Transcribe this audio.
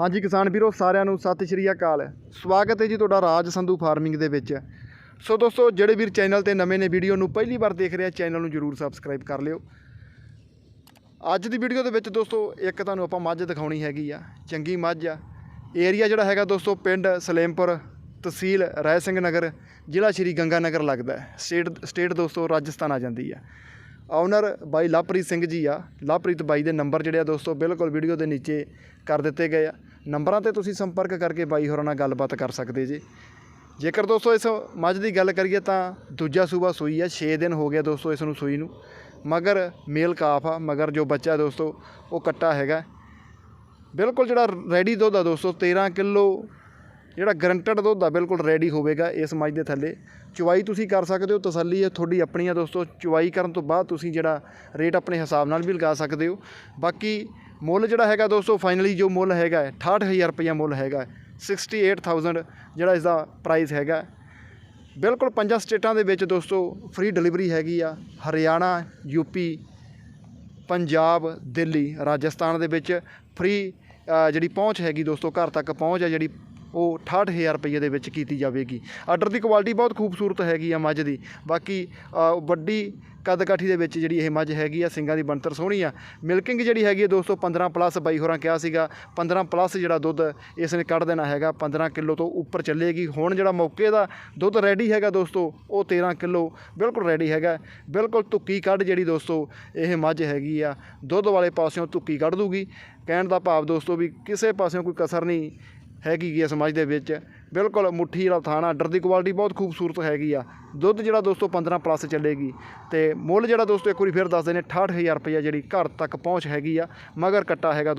ਹਾਂਜੀ ਕਿਸਾਨ ਵੀਰੋ, ਸਾਰਿਆਂ ਨੂੰ ਸਤਿ ਸ਼੍ਰੀ ਅਕਾਲ। ਸਵਾਗਤ ਹੈ ਜੀ ਤੁਹਾਡਾ ਰਾਜ ਸੰਧੂ ਫਾਰਮਿੰਗ ਦੇ ਵਿੱਚ। ਸੋ ਦੋਸਤੋ, ਜਿਹੜੇ ਵੀਰ ਚੈਨਲ ਤੇ ਨਵੇਂ ਨੇ, ਵੀਡੀਓ ਨੂੰ ਪਹਿਲੀ ਵਾਰ ਦੇਖ ਰਹੇ ਆ, ਚੈਨਲ ਨੂੰ ਜਰੂਰ ਸਬਸਕ੍ਰਾਈਬ ਕਰ ਲਿਓ। ਅੱਜ ਦੀ ਵੀਡੀਓ ਦੇ ਵਿੱਚ ਦੋਸਤੋ, ਇੱਕ ਤੁਹਾਨੂੰ ਆਪਾਂ ਮੱਝ ਦਿਖਾਉਣੀ ਹੈਗੀ ਆ, ਚੰਗੀ ਮੱਝ ਆ। ਏਰੀਆ ਜਿਹੜਾ ਹੈਗਾ ਦੋਸਤੋ, ਪਿੰਡ ਸਲੇਮਪੁਰ ਤਹਿਸੀਲ ਰਾਏ ਸਿੰਘ ਨਗਰ, ਜ਼ਿਲ੍ਹਾ ਸ਼੍ਰੀ ਗੰਗਾ ਨਗਰ ਲੱਗਦਾ ਹੈ। ਸਟੇਟ ਸਟੇਟ ਦੋਸਤੋ, ਰਾਜਸਥਾਨ ਆ ਜਾਂਦੀ ਆ। ਓਨਰ ਬਾਈ ਲਵਪ੍ਰੀਤ ਸਿੰਘ ਜੀ ਆ। ਲਵਪ੍ਰੀਤ ਬਾਈ ਦੇ ਨੰਬਰ ਜਿਹੜੇ ਆ ਦੋਸਤੋ, ਬਿਲਕੁਲ ਵੀਡੀਓ ਦੇ ਨੀਚੇ ਕਰ ਦਿੱਤੇ ਗਏ ਆ। ਨੰਬਰਾਂ ਤੇ ਤੁਸੀਂ ਸੰਪਰਕ ਕਰਕੇ ਬਾਈ ਹੋਰਾਂ ਨਾਲ ਗੱਲਬਾਤ ਕਰ ਸਕਦੇ ਜੀ। ਜੇਕਰ ਦੋਸਤੋ ਇਸ ਮੱਝ ਦੀ ਗੱਲ ਕਰੀਏ ਤਾਂ ਦੂਜਾ ਸੂਬਾ ਸੂਈ ਆ 6 ਦਿਨ ਹੋ ਗਿਆ ਦੋਸਤੋ ਇਸ ਨੂੰ ਸੂਈ ਨੂੰ। ਮਗਰ ਮੇਲ ਕਾਫ ਆ, ਮਗਰ ਜੋ ਬੱਚਾ ਦੋਸਤੋ ਉਹ ਕੱਟਾ ਹੈਗਾ। ਬਿਲਕੁਲ ਜਿਹੜਾ ਰੈਡੀ ਦੁੱਧ ਆ ਦੋਸਤੋ 13 ਕਿਲੋ ਜਿਹੜਾ ਗਰੰਟਡ ਦੁੱਧ ਆ, ਬਿਲਕੁਲ ਰੈਡੀ ਹੋਵੇਗਾ ਇਸ ਮੱਝ ਦੇ ਥੱਲੇ। ਚੁਵਾਈ ਤੁਸੀਂ ਕਰ ਸਕਦੇ ਹੋ, ਤਸੱਲੀ ਹੈ, ਤੁਹਾਡੀ ਆਪਣੀ ਆ ਦੋਸਤੋ। ਚੁਵਾਈ ਕਰਨ ਤੋਂ ਬਾਅਦ ਤੁਸੀਂ ਜਿਹੜਾ ਰੇਟ ਆਪਣੇ ਹਿਸਾਬ ਨਾਲ ਵੀ ਲਗਾ ਸਕਦੇ ਹੋ। ਬਾਕੀ ਮੁੱਲ ਜਿਹੜਾ ਹੈਗਾ ਦੋਸਤੋ ਫਾਈਨਲੀ ਜੋ ਮੁੱਲ ਹੈਗਾ ਹੈ, 68000 ਰੁਪਇਆ ਮੁੱਲ ਹੈਗਾ ਹੈ। 68000 ਜਿਹੜਾ ਇਸ ਦਾ ਪ੍ਰਾਈਸ ਹੈਗਾ ਬਿਲਕੁਲ ਪੰਜਾਂ ਸਟੇਟਾਂ ਦੇ ਵਿੱਚ ਦੋਸਤੋ ਫ੍ਰੀ ਡਿਲੀਵਰੀ ਹੈਗੀ ਆ ਹਰਿਆਣਾ ਯੂਪੀ ਪੰਜਾਬ ਦਿੱਲੀ ਰਾਜਸਥਾਨ ਦੇ ਵਿੱਚ ਫ੍ਰੀ ਜਿਹੜੀ ਪਹੁੰਚ ਹੈਗੀ ਦੋਸਤੋ ਘਰ ਤੱਕ ਪਹੁੰਚ ਹੈ ਜਿਹੜੀ ਉਹ 68000 ਰੁਪਏ ਦੇ ਵਿੱਚ ਕੀਤੀ ਜਾਵੇਗੀ। ਆਰਡਰ ਦੀ ਕੁਆਲਿਟੀ ਬਹੁਤ ਖੂਬਸੂਰਤ ਹੈਗੀ ਆ ਮੱਝ ਦੀ। ਬਾਕੀ ਵੱਡੀ ਕੱਦ ਕਾਠੀ ਦੇ ਵਿੱਚ ਜਿਹੜੀ ਇਹ ਮੱਝ ਹੈਗੀ ਆ, ਸਿੰਗਾਂ ਦੀ ਬਣਤਰ ਸੋਹਣੀ ਆ। ਮਿਲਕਿੰਗ ਜਿਹੜੀ ਹੈਗੀ ਆ ਦੋਸਤੋ 15 ਪਲੱਸ ਬਾਈ ਹੋਰਾਂ ਕਿਹਾ ਸੀਗਾ। 15 ਪਲੱਸ ਜਿਹੜਾ ਦੁੱਧ ਇਸ ਨੇ ਕੱਢ ਦੇਣਾ ਹੈਗਾ 15 ਕਿਲੋ ਤੋਂ ਉੱਪਰ ਚੱਲੇਗੀ। ਹੁਣ ਜਿਹੜਾ ਮੌਕੇ ਦਾ ਦੁੱਧ ਰੈਡੀ ਹੈਗਾ ਦੋਸਤੋ, ਉਹ 13 ਕਿਲੋ ਬਿਲਕੁਲ ਰੈਡੀ ਹੈਗਾ। ਬਿਲਕੁਲ ਧੁੱਕੀ ਕੱਢ ਜਿਹੜੀ ਦੋਸਤੋ, ਇਹ ਮੱਝ ਹੈਗੀ ਆ। ਦੁੱਧ ਵਾਲੇ ਪਾਸਿਓਂ ਧੁੱਕੀ ਕੱਢ ਦੂਗੀ। ਕਹਿਣ ਦਾ ਭਾਵ ਦੋਸਤੋ ਵੀ ਕਿਸੇ ਪਾਸਿਓਂ ਕੋਈ ਕਸਰ ਨਹੀਂ। ਹੈਗੀ ਗੀ ਇਸ ਮੱਝ ਦੇ ਵਿੱਚ। ਬਿਲਕੁਲ ਮੁੱਠੀ ਵਾਲਾ ਥਾਣਾ ਆਰਡਰ ਦੀ ਕੁਆਲਿਟੀ ਬਹੁਤ ਖੂਬਸੂਰਤ ਹੈਗੀ ਆ। ਦੁੱਧ ਜਿਹੜਾ ਦੋਸਤੋ 15 ਪਲੱਸ ਚੱਲੇਗੀ ਤੇ ਮੁੱਲ ਜਿਹੜਾ ਦੋਸਤੋ ਇੱਕ ਵਾਰੀ ਫਿਰ ਦੱਸ ਦਿੰਦੇ 68000 ਰੁਪਏ ਜਿਹੜੀ ਘਰ ਤੱਕ ਪਹੁੰਚ ਹੈਗੀ ਆ, ਮਗਰ ਕੱਟਾ ਹੈਗਾ ਦੋਸਤੋ।